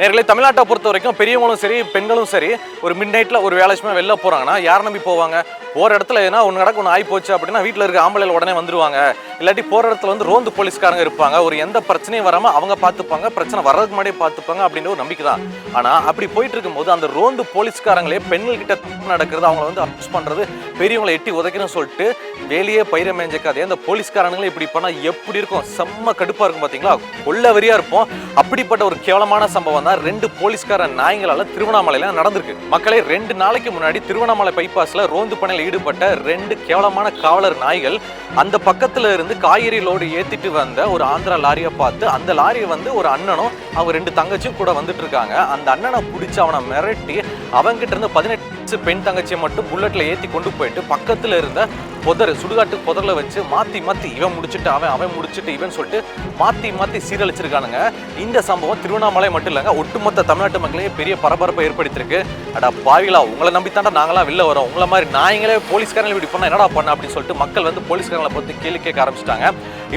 நேர்களை தமிழ்நாட்டை பொறுத்த வரைக்கும் பெரியவங்களும் சரி பெண்களும் சரி ஒரு மிட் நைட்டில் ஒரு வேலை வெளில போகிறாங்கன்னா யார் நம்பி போவாங்க? போகிற இடத்துல ஏன்னா ஒன்று நடக்க ஒன்று ஆகி போச்சு அப்படின்னா வீட்டில் இருக்க ஆம்பளையில் உடனே வந்துருவாங்க. இல்லாட்டி போகிற இடத்துல வந்து ரோந்து போலீஸ்காரங்க இருப்பாங்க. ஒரு எந்த பிரச்சனையும் வராமல் அவங்க பார்த்துப்பாங்க பிரச்சனை வர்றதுக்கு முன்னாடியே பார்த்துப்பாங்க அப்படின்ற ஒரு நம்பிக்கை தான். ஆனால் அப்படி போயிட்டு இருக்கும்போது அந்த ரோந்து போலீஸ்காரங்களே பெண்கள் கிட்ட தப்பு நடக்கிறது அவங்கள வந்து அப்யூஸ் பண்ணுறது பெரியவங்களை எட்டி உதைக்கணும்னு சொல்லிட்டு வேலையே பயிர மேஞ்சக்காதே அந்த போலீஸ்காரங்களே இப்படி பண்ணால் எப்படி இருக்கும்? செம்ம கடுப்பாக இருக்கும் பார்த்தீங்களா கொள்ள வெறியா இருப்போம். அப்படிப்பட்ட ஒரு கேவலமான சம்பவம் தான் ரெண்டு போலீஸ்கார நாய்களால திருவண்ணாமலையில நடந்திருக்கு. மக்களே ரெண்டு நாளைக்கு முன்னாடி திருவண்ணாமலை பைபாஸ்ல ரோந்து பணியில் ஈடுபட்ட ரெண்டு கேவலமான காவலர் நாய்கள் அந்த பக்கத்துல இருந்து காய்கறி லோடு ஏத்திட்டு வந்த ஒரு ஆந்திரா லாரியை பார்த்து அந்த லாரியை வந்து ஒரு அண்ணனும் அவங்க ரெண்டு தங்கச்சியும் கூட வந்துட்டு இருக்காங்க. அந்த அண்ணனை பிடிச்சி அவனை மிரட்டி அவங்கிட்ட இருந்து பதினெட்டு பெண் தங்கச்சியை மட்டும் புல்லட்ல ஏற்றி கொண்டு போயிட்டு பக்கத்துல இருந்த புதர் சுடுகாட்டு புதரில் வச்சு மாற்றி மாற்றி இவன் முடிச்சுட்டு அவன் அவன் முடிச்சிட்டு இவன் சொல்லிட்டு மாற்றி மாற்றி சீரழிச்சிருக்கானுங்க. இந்த சம்பவம் திருவண்ணாமலை மட்டும் இல்லைங்க ஒட்டுமொத்த தமிழ்நாட்டு மக்களையே பெரிய பரபரப்பை ஏற்படுத்தியிருக்கு. அடா பாவிகளா உங்களை நம்பித்தாண்டா நாங்களாம் வெளில வரோம். உங்களை மாதிரி நாயங்களே போலீஸ்காரங்களை இப்படி பண்ணால் என்னடா பண்ண அப்படின்னு சொல்லிட்டு மக்கள் வந்து போலீஸ்காரங்களை பற்றி கேள்வி கேட்க ஆரம்பிச்சிட்டாங்க.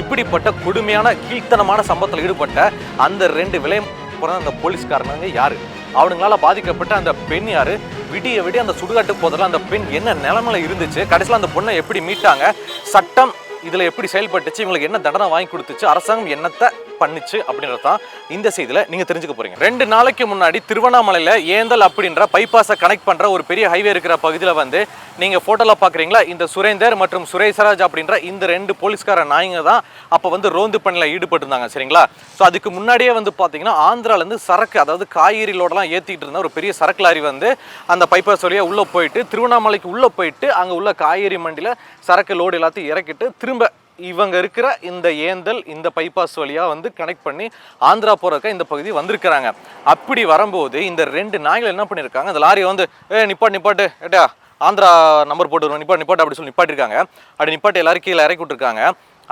இப்படிப்பட்ட கொடுமையான கீழ்த்தனமான சம்பவத்தில் ஈடுபட்ட அந்த ரெண்டு விலை பிறந்த அந்த போலீஸ்காரனுங்க யாரு? அவனுங்களால பாதிக்கப்பட்ட அந்த பெண் யாரு? விடிய விடிய அந்த சுடுகாட்டு போதில் அந்த பெண் என்ன நிலமையில இருந்துச்சு? கடைசியில் அந்த பொண்ணை எப்படி மீட்டாங்க? சட்டம் இதில் எப்படி செயல்பட்டுச்சு? இவங்களுக்கு என்ன தண்டனை வாங்கி கொடுத்துச்சு? அரசாங்கம் என்னத்தை பண்ணுச்சு அப்படின்றது தான் இந்த செய்தியில் நீங்கள் தெரிஞ்சுக்க போகிறீங்க ரெண்டு நாளைக்கு முன்னாடி திருவண்ணாமலையில் ஏந்தல் அப்படின்ற பைபாஸை கனெக்ட் பண்ணுற ஒரு பெரிய ஹைவே இருக்கிற பகுதியில் வந்து நீங்கள் ஃபோட்டோவில் பார்க்குறீங்களா? இந்த சுரேந்தர் மற்றும் சுரேஷ்ராஜ் அப்படின்ற இந்த ரெண்டு போலீஸ்கார நாயங்க தான் அப்போ வந்து ரோந்து பணியில் ஈடுபட்டிருந்தாங்க சரிங்களா? ஸோ அதுக்கு முன்னாடியே வந்து பார்த்தீங்கன்னா ஆந்திராலேருந்து சரக்கு அதாவது காய்கறி லோடெல்லாம் ஏற்றிட்டு இருந்த ஒரு பெரிய சரக்கு லாரி வந்து அந்த பைபாஸ் வழியாக உள்ளே போயிட்டு திருவண்ணாமலைக்கு உள்ளே போயிட்டு அங்கே உள்ள காய்கறி மண்டியில் சரக்கு லோடு எல்லாத்தையும் இறக்கிட்டு திரும்ப இவங்க இருக்கிற இந்த ஏந்தல் இந்த பைபாஸ் வழியாக வந்து கனெக்ட் பண்ணி ஆந்திரா போகிறக்க இந்த பகுதி வந்திருக்கிறாங்க. அப்படி வரும்போது இந்த ரெண்டு நாய்கள் என்ன பண்ணியிருக்காங்க அந்த லாரியை வந்து ஏ நிப்பாட்டு நிப்பாட்டு ஏட்டா ஆந்திரா நம்பர் போட்டு நிப்பாட்டு நிப்பாட்டு அப்படி சொல்லி நிப்பாட்டிருக்காங்க. அப்படி நிப்பாட்டு எல்லாரும் கீழே இறக்கி விட்டுருக்காங்க.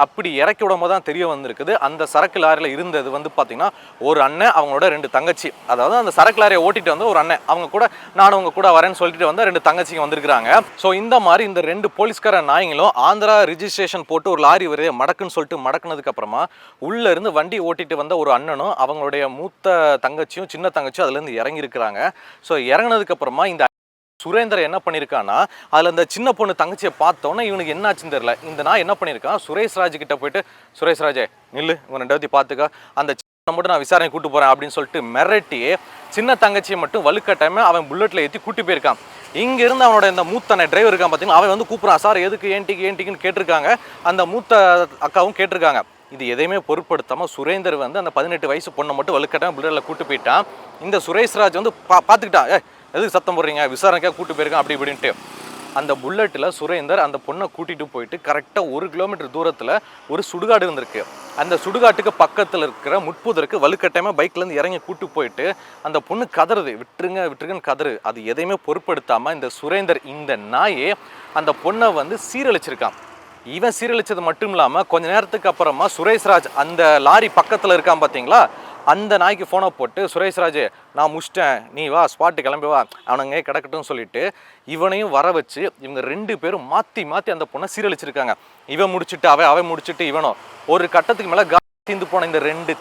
அப்படி இறக்கி விடும் தான் தெரிய வந்திருக்குது. அந்த சரக்கு லாரியில் இருந்தது வந்து பார்த்தீங்கன்னா ஒரு அண்ணன் அவங்களோட ரெண்டு தங்கச்சி. அதாவது அந்த சரக்கு லாரியை ஓட்டிட்டு வந்து ஒரு அண்ணன். அவங்க கூட நானும் உங்க கூட வரேன்னு சொல்லிட்டு வந்து ரெண்டு தங்கச்சிங்க வந்திருக்கிறாங்க. ஸோ இந்த மாதிரி இந்த ரெண்டு போலீஸ்கார நாய்களும் ஆந்திரா ரிஜிஸ்ட்ரேஷன் போட்டு ஒரு லாரி வருது மடக்குன்னு சொல்லிட்டு மடக்குனதுக்கு அப்புறமா உள்ள இருந்து வண்டி ஓட்டிட்டு வந்த ஒரு அண்ணனும் அவங்களுடைய மூத்த தங்கச்சியும் சின்ன தங்கச்சியும் அதுல இருந்து இறங்கி இருக்கிறாங்க ஸோ இறங்கினதுக்கு அப்புறமா இந்த சுரேந்தர் என்ன பண்ணியிருக்கான்னா அதில் அந்த சின்ன பொண்ணு தங்கச்சியை பார்த்தோன்னே இவனுக்கு என்னாச்சுன்னு தெரியல. இந்த நான் என்ன பண்ணியிருக்கான் சுரேஷ் ராஜ் கிட்ட போயிட்டு சுரேஷ் ராஜே நில்லு உங்க ரெண்டாவது பார்த்துக்க. அந்த சின்ன மட்டும் நான் விசாரணை கூட்டு போகிறேன் அப்படின்னு சொல்லிட்டு மிரட்டி சின்ன தங்கச்சியை மட்டும் வலுக்கட்டாமல் அவன் புல்லட்டில் ஏற்றி கூட்டி போயிருக்கான். இங்கேருந்து அவனோட இந்த மூத்தனை டிரைவர் இருக்கான் பார்த்தீங்கன்னா அவன் வந்து கூப்பிட்றான் சார் எதுக்கு ஏன்டிக்கு ஏன்டிக்குன்னு கேட்டிருக்காங்க. அந்த மூத்த அக்காவும் கேட்டிருக்காங்க. இது எதையுமே பொருட்படுத்தாமல் சுரேந்தர் வந்து அந்த பதினெட்டு வயசு பொண்ணை மட்டும் வலுக்கட்டாமல் புல்லட்டில் கூட்டு போயிட்டான். இந்த சுரேஷ் ராஜ் வந்து பா பார்த்துக்கிட்டான் ஏ எதுக்கு சத்தம் போடுறீங்க? விசாரணைக்காக கூட்டு போயிருக்கேன் அப்படி இப்படின்ட்டு. அந்த புல்லட்டில் சுரேந்தர் அந்த பொண்ணை கூட்டிட்டு போயிட்டு கரெக்டாக ஒரு கிலோமீட்டர் தூரத்தில் ஒரு சுடுகாடு இருந்திருக்கு. அந்த சுடுகாட்டுக்கு பக்கத்தில் இருக்கிற முட்புதருக்கு வலுக்கட்டாயமாக பைக்லேருந்து இறங்கி கூட்டு போயிட்டு அந்த பொண்ணு கதறுது. விட்டுருங்க விட்டுருங்கன்னு கதறு. அது எதையுமே பொருட்படுத்தாமல் இந்த சுரேந்தர் இந்த நாயே அந்த பொண்ணை வந்து சீரழிச்சிருக்கான். இவன் சீரழிச்சது மட்டும் இல்லாமல் கொஞ்ச நேரத்துக்கு அப்புறமா சுரேஷ்ராஜ் அந்த லாரி பக்கத்தில் இருக்கான் பார்த்தீங்களா அந்த நாய்க்கு ஃபோனை போட்டு சுரேஷ்ராஜ் நான் முடிச்சிட்டேன் நீ வா ஸ்பாட்டு கிளம்பி வா. அவனுங்க கிடக்கட்டும்னு சொல்லிட்டு இவனையும் வர வச்சு இவங்க ரெண்டு பேரும் மாற்றி மாற்றி அந்த பொண்ணை சீரழிச்சிருக்காங்க. இவன் முடிச்சுட்டு அவன் அவன் முடிச்சுட்டு இவனும். ஒரு கட்டத்துக்கு மேலே கா தீந்து போன இந்த ரெண்டு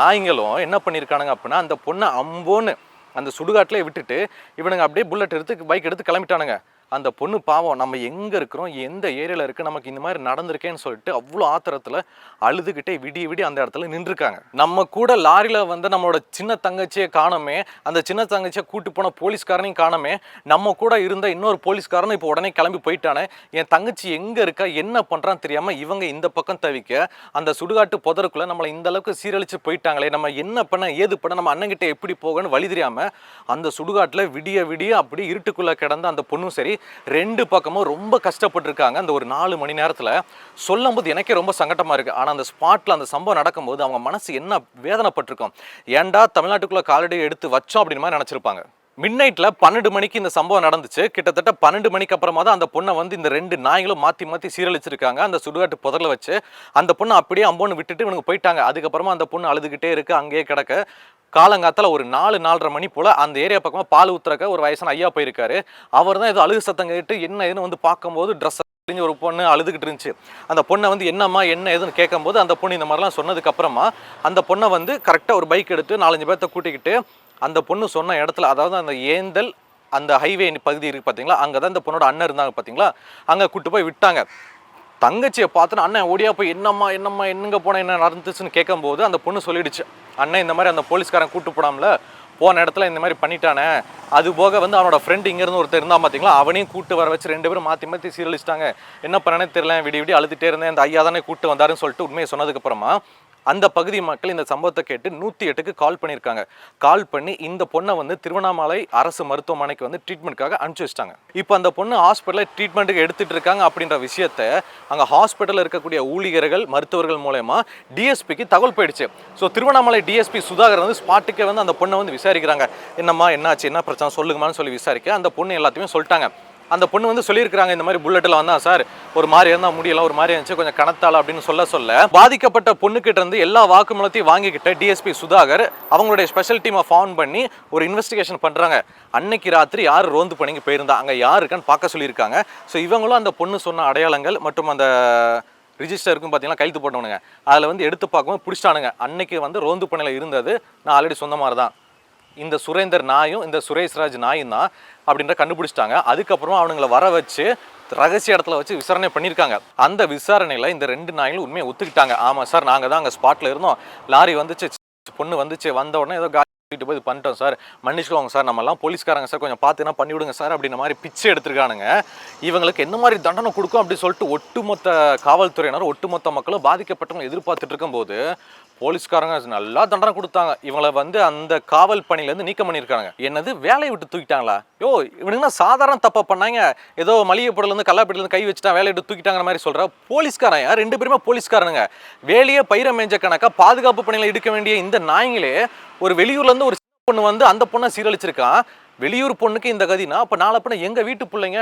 நாய்ங்களும் என்ன பண்ணியிருக்கானுங்க அப்படின்னா அந்த பொண்ணை அம்போன்னு அந்த சுடுகாட்டிலே விட்டுட்டு இவனுங்க அப்படியே புல்லட் எடுத்து பைக் எடுத்து கிளம்பிட்டானுங்க. அந்த பொண்ணு பாவம் நம்ம எங்கே இருக்கிறோம் எந்த ஏரியாவில் இருக்குது நமக்கு இந்த மாதிரி நடந்திருக்கேன்னு சொல்லிட்டு அவ்வளோ ஆத்திரத்தில் அழுதுகிட்டே விடிய விடிய அந்த இடத்துல நின்றுருக்காங்க. நம்ம கூட லாரியில் வந்து நம்மளோட சின்ன தங்கச்சியை காணோமே அந்த சின்ன தங்கச்சியை கூட்டு போன போலீஸ்காரனையும் காணோமே நம்ம கூட இருந்த இன்னொரு போலீஸ்காரனும் இப்போ உடனே கிளம்பி போயிட்டானே என் தங்கச்சி எங்கே இருக்கா என்ன பண்ணுறான்னு தெரியாமல் இவங்க இந்த பக்கம் தவிக்க அந்த சுடுகாட்டு புதருக்குள்ளே நம்மளை இந்த அளவுக்கு சீரழிச்சு போயிட்டாங்களே நம்ம என்ன பண்ண ஏது பண்ண நம்ம அண்ணங்கிட்ட எப்படி போகணும்னு வழி தெரியாமல் அந்த சுடுகாட்டில் விடிய விடிய அப்படி இருட்டுக்குள்ளே கிடந்த அந்த பொண்ணும் சரி ரெண்டு பக்கமும் ரொம்ப கஷ்டப்பட்டிருக்காங்க. அந்த ஒரு நாலு மணி நேரத்தில் சொல்லும்போது எனக்கே ரொம்ப சங்கடமாக இருக்குது ஆனால் அந்த ஸ்பாட்டில் அந்த சம்பவம் நடக்கும்போது அவங்க மனசு என்ன வேதனைப்பட்டிருக்கும்? ஏன்டா தமிழ்நாட்டுக்குள்ளே காலடி எடுத்து வச்சோம் அப்படின்னு மாதிரி நினச்சிருப்பாங்க. மிட் நைட்டில் பன்னெண்டு மணிக்கு இந்த சம்பவம் நடந்துச்சு. கிட்டத்தட்ட பன்னெண்டு மணிக்கு அப்புறமா தான் அந்த பொண்ணை வந்து இந்த ரெண்டு நாய்களும் மாற்றி மாற்றி சீரழிச்சிருக்காங்க. அந்த சுடுகாட்டு புதரில் வச்சு அந்த பொண்ணை அப்படியே அம்போன்னு விட்டுட்டு இவனுக்கு போயிட்டாங்க. அதுக்கப்புறமா அந்த பொண்ணு அழுதுகிட்டே இருக்குது அங்கேயே கிடக்க. காலங்காத்தில் ஒரு நாலு நாலரை மணி போல் அந்த ஏரியா பக்கமாக பால் ஊத்துறக்க ஒரு வயசான ஐயா போயிருக்காரு. அவர் தான் ஏதோ அழுகு சத்தம் கேட்டு என்ன ஏதுன்னு வந்து பார்க்கும்போது ட்ரெஸ் அப்படின்னு ஒரு பொண்ணு அழுதுகிட்டு இருந்துச்சு. அந்த பொண்ணை வந்து என்னம்மா என்ன ஏதுன்னு கேட்கும்போது அந்த பொண்ணு இந்த மாதிரிலாம் சொன்னதுக்கப்புறமா அந்த பொண்ணை வந்து கரெக்டாக ஒரு பைக் எடுத்து நாலஞ்சு பேர்த்த கூட்டிக்கிட்டு அந்த பொண்ணு சொன்ன இடத்துல அதாவது அந்த ஏந்தல் அந்த ஹைவே பகுதி இருக்குது பார்த்தீங்களா அங்கே தான் இந்த பொண்ணோட அண்ணன் இருந்தாங்க பார்த்தீங்களா அங்கே கூட்டு போய் விட்டாங்க. தங்கச்சியை பார்த்துட்டு அண்ணன் ஓடியா போய் என்னம்மா என்னம்மா என்னங்க போனால் என்ன நடந்துச்சுன்னு கேட்கும்போது அந்த பொண்ணு சொல்லிடுச்சு. அண்ணன் இந்த மாதிரி அந்த போலீஸ்காரன் கூட்டு போடாமல போன இடத்துல இந்த மாதிரி பண்ணிட்டானே. அது போக வந்து அவனோட ஃப்ரெண்ட் இங்கேருந்து ஒருத்தர் இருந்தால் பார்த்தீங்களா அவனையும் கூட்டு வர வச்சு ரெண்டு பேரும் மாற்றி மாற்றி சீரழிச்சிட்டாங்க என்ன பண்ணனே தெரியல விடி விடி அழுதுகிட்டே இருந்தேன் இந்த ஐயா தானே கூட்டு வந்தாருன்னு சொல்லிட்டு உண்மையை சொன்னதுக்கப்புறமா அந்த பகுதி மக்கள் இந்த சம்பவத்தை கேட்டு நூற்றி எட்டுக்கு கால் பண்ணியிருக்காங்க. கால் பண்ணி இந்த பொண்ணை வந்து திருவண்ணாமலை அரசு மருத்துவமனைக்கு வந்து ட்ரீட்மெண்ட்காக அனுப்பிச்சு வச்சிட்டாங்க. இப்போ அந்த பொண்ணு ஹாஸ்பிட்டலில் ட்ரீட்மெண்ட்டுக்கு எடுத்துட்டு இருக்காங்க அப்படின்ற விஷயத்த அங்கே ஹாஸ்பிட்டலில் இருக்கக்கூடிய ஊழியர்கள் மருத்துவர்கள் மூலயமா டிஎஸ்பிக்கு தகவல் போயிடுச்சு. ஸோ திருவண்ணாமலை டிஎஸ்பி சுதாகர் வந்து ஸ்பாட்டுக்கே வந்து அந்த பொண்ணை வந்து விசாரிக்கிறாங்க. என்னம்மா என்னாச்சு? என்ன பிரச்சனை? சொல்லுங்கம்மான்னு சொல்லி விசாரிக்க அந்த பொண்ணு எல்லாத்தையுமே சொல்லிட்டாங்க. அந்த பொண்ணு வந்து சொல்லியிருக்காங்க இந்த மாதிரி புல்லட்டில் வந்தா சார் ஒரு மாதிரி இருந்தால் முடியல ஒரு மாதிரி இருந்துச்சு கொஞ்சம் கணத்தாள் அப்படின்னு சொல்ல சொல்ல பாதிக்கப்பட்ட பொண்ணுக்கிட்ட இருந்து எல்லா வாக்குமூலத்தையும் வாங்கிக்கிட்ட டிஎஸ்பி சுதாகர் அவங்களுடைய ஸ்பெஷல் டீமை ஃபார்ம் பண்ணி ஒரு இன்வெஸ்டிகேஷன் பண்ணுறாங்க அன்னைக்கு ராத்திரி யார் ரோந்து பணிக்கு போயிருந்தா அங்கே யார் இருக்கான்னு பார்க்க சொல்லியிருக்காங்க. ஸோ இவங்களும் அந்த பொண்ணு சொன்ன அடையாளங்கள் மற்றும் அந்த ரிஜிஸ்டர் இருக்கும் பார்த்தீங்கன்னா கைது போட்டவனுங்க. அதில் வந்து எடுத்து பார்க்கும்போது பிடிச்சிட்டானுங்க. அன்னைக்கு வந்து ரோந்து பணியில் இருந்தது நான் ஆல்ரெடி சொன்ன மாதிரி தான் இந்த சுரேந்தர் நாயும் இந்த சுரேஷ்ராஜ் நாயும் தான் அப்படின்ற கண்டுபிடிச்சிட்டாங்க. அதுக்கப்புறமா அவனுங்களை வர வச்சு ரகசிய இடத்துல வச்சு விசாரணை பண்ணியிருக்காங்க. அந்த விசாரணையில் இந்த ரெண்டு நாய்களும் உண்மையை ஒத்துக்கிட்டாங்க. ஆமாம் சார் நாங்கள் தான் அங்கே ஸ்பாட்டில் இருந்தோம். லாரி வந்துச்சு பொண்ணு வந்துச்சு வந்த உடனே ஏதோ காட்டிட்டு போய் பண்ணிட்டோம் சார். மன்னிச்சுக்கோங்க சார் நம்மலாம் போலீஸ்காரங்க சார் கொஞ்சம் பார்த்துனா பண்ணிவிடுங்க சார் அப்படின்ற மாதிரி பிச்சை எடுத்திருக்கானுங்க. இவங்களுக்கு என்ன மாதிரி தண்டனை கொடுக்கும் அப்படின்னு சொல்லிட்டு ஒட்டுமொத்த காவல்துறையினர் ஒட்டுமொத்த மக்களும் பாதிக்கப்பட்டவங்க எதிர்பார்த்துட்டு இருக்கும்போது போலீஸ்காரங்க நல்லா தண்டனை கொடுத்தாங்க. இவங்களை வந்து அந்த காவல் பணியிலேருந்து நீக்கம் பண்ணியிருக்காங்க. என்னது? வேலையை விட்டு தூக்கிட்டாங்களா? யோ இவனுங்கன்னா சாதாரண தப்பை பண்ணாங்க. ஏதோ மளிகை பொருள்லேருந்து கல்லாப்பட்டிலேருந்து கை வச்சுட்டா வேலையை விட்டு தூக்கிட்டாங்கிற மாதிரி சொல்கிற போலீஸ்காரன் ரெண்டு பேருமே போலீஸ்காரனுங்க. வேலையை பயிர மேஞ்ச கணக்காக பாதுகாப்பு பணியில் எடுக்க வேண்டிய இந்த நாய்ங்களே ஒரு வெளியூர்லேருந்து ஒரு பொண்ணு வந்து அந்த பொண்ணை சீரழிச்சிருக்கான். வெளியூர் பொண்ணுக்கு இந்த கதினா? அப்போ நாளை பின்ன எங்கள் வீட்டு பிள்ளைங்க?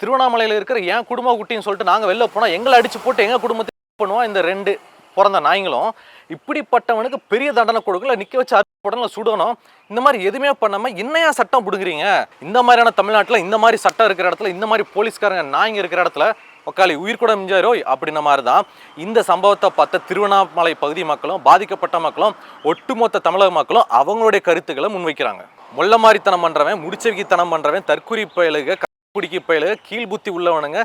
திருவண்ணாமலையில் இருக்கிற என் குடும்ப குட்டின்னு சொல்லிட்டு நாங்கள் வெளில போனால் எங்களை அடிச்சு போட்டு எங்கள் குடும்பத்தை பண்ணுவோம் இந்த ரெண்டு. பிறந்த நாய்களும் இப்படிப்பட்டவனுக்கு பெரிய தண்டனை கொடுக்கல நிக்க வச்சு அறுப்படல சுடணும். இந்த மாதிரி எதுவுமே பண்ணாம என்னையா சட்டம் பிடுங்குறீங்க? இந்த மாதிரியான தமிழ்நாட்டில் இந்த மாதிரி சட்டம் இருக்கிற இடத்துல இந்த மாதிரி போலீஸ்காரங்க நாய்ங்க இருக்கிற இடத்துல உக்காளி உயிர் கூட மிஞ்சாரோ அப்படின்ன மாதிரி தான் இந்த சம்பவத்தை பார்த்த திருவண்ணாமலை பகுதி மக்களும் பாதிக்கப்பட்ட மக்களும் ஒட்டுமொத்த தமிழக மக்களும் அவங்களுடைய கருத்துக்களை முன்வைக்கிறாங்க. முள்ள மாதிரித்தனம் பண்ணுறவன் முடிச்சவிக்கித்தனம் பண்ணுறவன் தற்குறி பயலுக குடிக்கி பயலுக கீழ் புத்தி உள்ளவனுங்க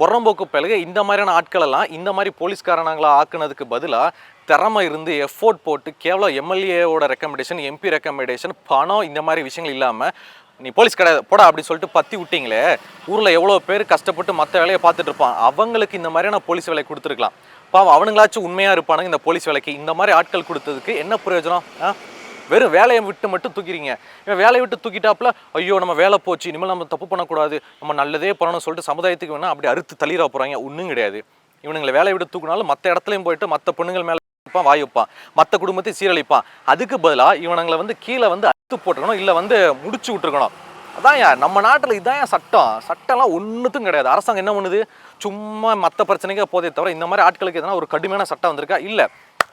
புறம்போக்கு பிள்ளைக இந்த மாதிரியான ஆட்கள் எல்லாம் இந்த மாதிரி போலீஸ்காரனாங்களா ஆக்குனதுக்கு பதிலாக திறமை இருந்து எஃபோர்ட் போட்டு கேவலம் எம்எல்ஏவோட ரெக்கமெண்டேஷன் எம்பி ரெக்கமெண்டேஷன் பணம் இந்த மாதிரி விஷயங்கள் இல்லாமல் நீ போலீஸ் கிடையாது போடா அப்படின்னு சொல்லிட்டு பத்தி விட்டீங்களே ஊரில் எவ்வளோ பேர் கஷ்டப்பட்டு மற்ற வேலையை பார்த்துட்டு இருப்பான். அவங்களுக்கு இந்த மாதிரியான போலீஸ் வேலை கொடுத்துருக்கலாம். பாவம் அவனுங்களாச்சும் உண்மையாக இருப்பானுங்க இந்த போலீஸ் வேலைக்கு. இந்த மாதிரி ஆட்கள் கொடுத்ததுக்கு என்ன பிரயோஜனம்? ஆ? வெறும் வேலையை விட்டு மட்டும் தூக்கிறீங்க. இவன் வேலையை விட்டு தூக்கிட்டாப்புல ஐயோ நம்ம வேலை போச்சு இனிமேல் நம்ம தப்பு பண்ணக்கூடாது நம்ம நல்லதே பண்ணணும்னு சொல்லிட்டு சமுதாயத்துக்கு வேணால் அப்படி அறுத்து தள்ளிட போகிறாங்க ஒன்றும் கிடையாது. இவனுங்களை வேலையை விட்டு தூக்குனாலும் மற்ற இடத்துலையும் போயிட்டு மற்ற பொண்ணுங்கள் மேலே வைப்பான் வாய் வைப்பான். மற்ற குடும்பத்தை சீரழிப்பான். அதுக்கு பதிலாக இவனுங்களை வந்து கீழே வந்து அறுத்து போட்டுருக்கணும் இல்லை வந்து முடிச்சு விட்டுருக்கணும். அதான் ஏன் நம்ம நாட்டில் இதான் ஏன் சட்டம். சட்டம்லாம் ஒன்றுத்தும் கிடையாது. அரசாங்கம் என்ன பண்ணுது? சும்மா மற்ற பிரச்சனைக்கே போதே தவிர இந்த மாதிரி ஆட்களுக்கு எதனா ஒரு கடுமையான சட்டம் வந்திருக்கா? இல்லை.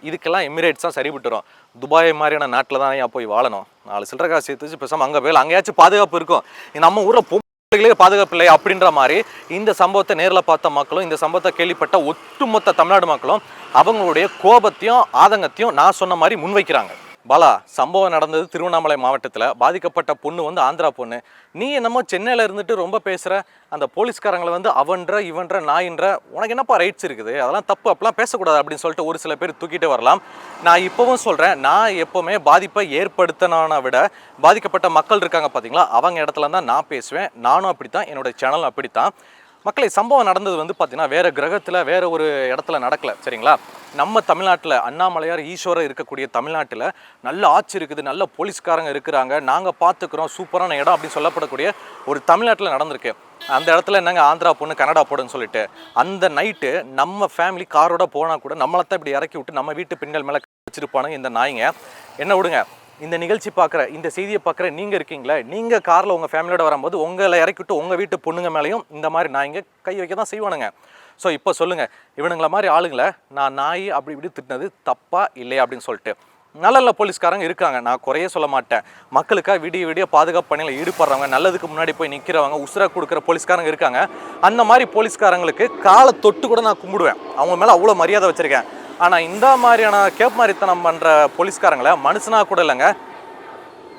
இதுக்கெல்லாம் எமிரேட்ஸ் தான் சரிபட்டுரும். துபாய் மாதிரியான நாட்டில் தான் ஏன் போய் வாழணும். நாலு சில்லற காசு சேர்த்து வச்சு பேசாமல் அங்கே போய் அங்கேயாச்சும் பாதுகாப்பு இருக்கும். நம்ம ஊரில் பொம்பளைகளே பாதுகாப்பு இல்லை அப்படின்ற மாதிரி இந்த சம்பவத்தை நேரில் பார்த்த மக்களும் இந்த சம்பவத்தை கேள்விப்பட்ட ஒட்டுமொத்த தமிழ்நாடு மக்களும் அவங்களுடைய கோபத்தையும் ஆதங்கத்தையும் நான் சொன்ன மாதிரி முன்வைக்கிறாங்க. பாலா சம்பவம் நடந்தது திருவண்ணாமலை மாவட்டத்தில். பாதிக்கப்பட்ட பொண்ணு வந்து ஆந்திரா பொண்ணு. நீ என்னமோ சென்னையில் இருந்துட்டு ரொம்ப பேசுகிற அந்த போலீஸ்காரங்களை வந்து அவன்ற இவன்ற நாயின்ற உனக்கு என்னப்பா ரைட்ஸ் இருக்குது? அதெல்லாம் தப்பு அப்பெல்லாம் பேசக்கூடாது அப்படின்னு சொல்லிட்டு ஒரு சில பேர் தூக்கிட்டு வரலாம். நான் இப்போவும் சொல்கிறேன் நான் எப்போவுமே பாதிப்பை ஏற்படுத்தினான விட பாதிக்கப்பட்ட மக்கள் இருக்காங்க பார்த்தீங்களா அவங்க இடத்துல தான் நான் பேசுவேன். நானும் அப்படி தான் என்னோட சேனலும் அப்படித்தான். மக்களை சம்பவம் நடந்தது வந்து பார்த்தீங்கன்னா வேறு கிரகத்தில் வேறு ஒரு இடத்துல நடக்கல சரிங்களா? நம்ம தமிழ்நாட்டில் அண்ணாமலையார் ஈஸ்வரர் இருக்கக்கூடிய தமிழ்நாட்டில் நல்ல ஆட்சி இருக்குது நல்ல போலீஸ்காரங்க இருக்கிறாங்க. நாங்கள் பார்த்துக்குறோம் சூப்பரான இடம் அப்படின்னு சொல்லப்படக்கூடிய ஒரு தமிழ்நாட்டில் நடந்திருக்கு. அந்த இடத்துல என்னங்க ஆந்திரா பொண்ணு கனடா போடுன்னு சொல்லிட்டு. அந்த நைட்டு நம்ம ஃபேமிலி காரோட போனால் கூட நம்மளை தான் இப்படி இறக்கி விட்டு நம்ம வீட்டு பெண்கள் மேலே வச்சிருப்பானுங்க இந்த நாய்ங்க. என்ன விடுங்க? இந்த நிகழ்ச்சி பார்க்குற இந்த செய்தியை பார்க்குற நீங்கள் இருக்கீங்களே? நீங்கள் காரில் உங்கள் ஃபேமிலியோட வரும்போது உங்களை இறக்கிட்டு உங்கள் வீட்டு பொண்ணுங்க மேலேயும் இந்த மாதிரி நாய்ங்க கை வைக்க தான் செய்வானுங்க. ஸோ இப்போ சொல்லுங்கள் இவனுங்களை மாதிரி ஆளுங்களை நான் நாய் அப்படி இப்படி திட்டினது தப்பா இல்லையா அப்படின்னு சொல்லிட்டு. நல்ல நல்ல போலீஸ்காரங்க இருக்காங்க. நான் குறைய சொல்ல மாட்டேன். மக்களுக்காக விடிய விடிய பாதுகாப்பு பணியில் ஈடுபடுறவங்க நல்லதுக்கு முன்னாடி போய் நிற்கிறவங்க உசுரை கொடுக்குற போலீஸ்காரங்க இருக்காங்க. அந்த மாதிரி போலீஸ்காரங்களுக்கு காலை தொட்டு கூட நான் கும்பிடுவேன். அவங்க மேலே அவ்வளோ மரியாதை வச்சுருக்கேன். ஆனால் இந்த மாதிரியான கேப்மாரித்தனம் பண்ணுற போலீஸ்காரங்களை மனுஷனா கூட இல்லைங்க.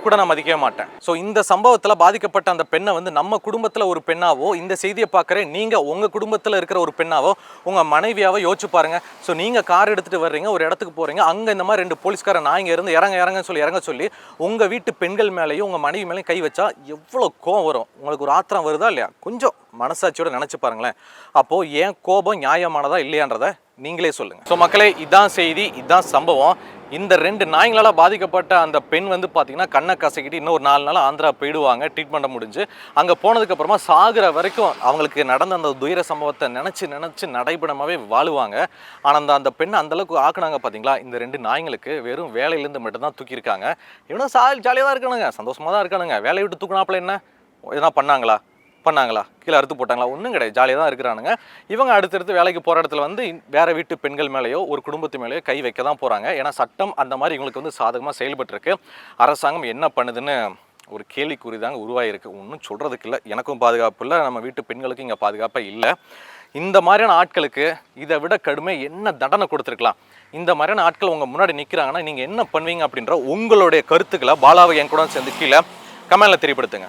கூட நான் மதிக்கவே மாட்டேன். ஸோ இந்த சம்பவத்தில் பாதிக்கப்பட்ட அந்த பெண்ணை வந்து நம்ம குடும்பத்தில் ஒரு பெண்ணாவோ இந்த செய்தியை பார்க்குற நீங்கள் உங்கள் குடும்பத்தில் இருக்கிற ஒரு பெண்ணாவோ உங்கள் மனைவியாவோ யோசிச்சு பாருங்க. ஸோ நீங்கள் கார் எடுத்துகிட்டு வர்றீங்க ஒரு இடத்துக்கு போகிறீங்க அங்கே இந்த மாதிரி ரெண்டு போலீஸ்காரன் நான் இங்கே இருந்து இறங்க இறங்கன்னு சொல்லி இறங்க சொல்லி உங்கள் வீட்டு பெண்கள் மேலேயும் உங்கள் மனைவி மேலேயும் கை வச்சா எவ்வளோ கோவம் வரும்? உங்களுக்கு ஒரு ஆத்திரம் வருதா இல்லையா? கொஞ்சம் மனசாட்சியோடு நினச்சி பாருங்களேன். அப்போது ஏன் கோபம் நியாயமானதா இல்லையான்றதை நீங்களே சொல்லுங்க. ஸோ மக்களே இதான் செய்தி இதான் சம்பவம். இந்த ரெண்டு நாய்ங்களால் பாதிக்கப்பட்ட அந்த பெண் வந்து பார்த்தீங்கன்னா கண்ணை கசக்கிட்டு இன்னொரு நாலு நாள் ஆந்திரா போயிடுவாங்க ட்ரீட்மெண்ட்டை முடிஞ்சு. அங்கே போனதுக்கப்புறமா சாகுற வரைக்கும் அவங்களுக்கு நடந்த அந்த துயர சம்பவத்தை நினச்சி நினச்சி நடைபெணமாகவே வாழுவாங்க. ஆனால் அந்த அந்த பெண்ணை அந்தளவுக்கு ஆக்குனாங்க பார்த்தீங்களா இந்த ரெண்டு நாய்ங்களுக்கு வெறும் வேலையிலேருந்து மட்டும்தான் தூக்கியிருக்காங்க. இவனும் சா ஜாலியாக தான் இருக்கானுங்க. சந்தோஷமாக தான் இருக்கானுங்க. வேலையை விட்டு தூக்குனாப்புல என்ன? எதனா பண்ணாங்களா? பண்ணாங்களா? கீழே அறுத்து போட்டாங்களா? ஒன்றும் கிடையாது. ஜாலியாக தான் இருக்கிறானுங்க. இவங்க அடுத்தடுத்து வேலைக்கு போகிற இடத்துல வந்து வேறு வீட்டு பெண்கள் மேலேயோ ஒரு குடும்பத்து மேலேயோ கை வைக்க தான் போகிறாங்க ஏன்னா சட்டம் அந்த மாதிரி இவங்களுக்கு வந்து சாதகமாக செயல்பட்டுருக்கு. அரசாங்கம் என்ன பண்ணுதுன்னு ஒரு கேள்விக்குறி தாங்க உருவாகிருக்கு ஒன்றும் சொல்கிறதுக்கு இல்லை. எனக்கும் பாதுகாப்பு இல்லை. நம்ம வீட்டு பெண்களுக்கும் இங்கே பாதுகாப்பாக இல்லை. இந்த மாதிரியான ஆட்களுக்கு இதை விட கடுமை என்ன தண்டனை கொடுத்துருக்கலாம்? இந்த மாதிரியான ஆட்கள் உங்கள் முன்னாடி நிற்கிறாங்கன்னா நீங்கள் என்ன பண்ணுவீங்க அப்படின்ற உங்களுடைய கருத்துக்களை பாலாவை என் கூட சேர்ந்து கீழே கமெண்டில் தெரியப்படுத்துங்க.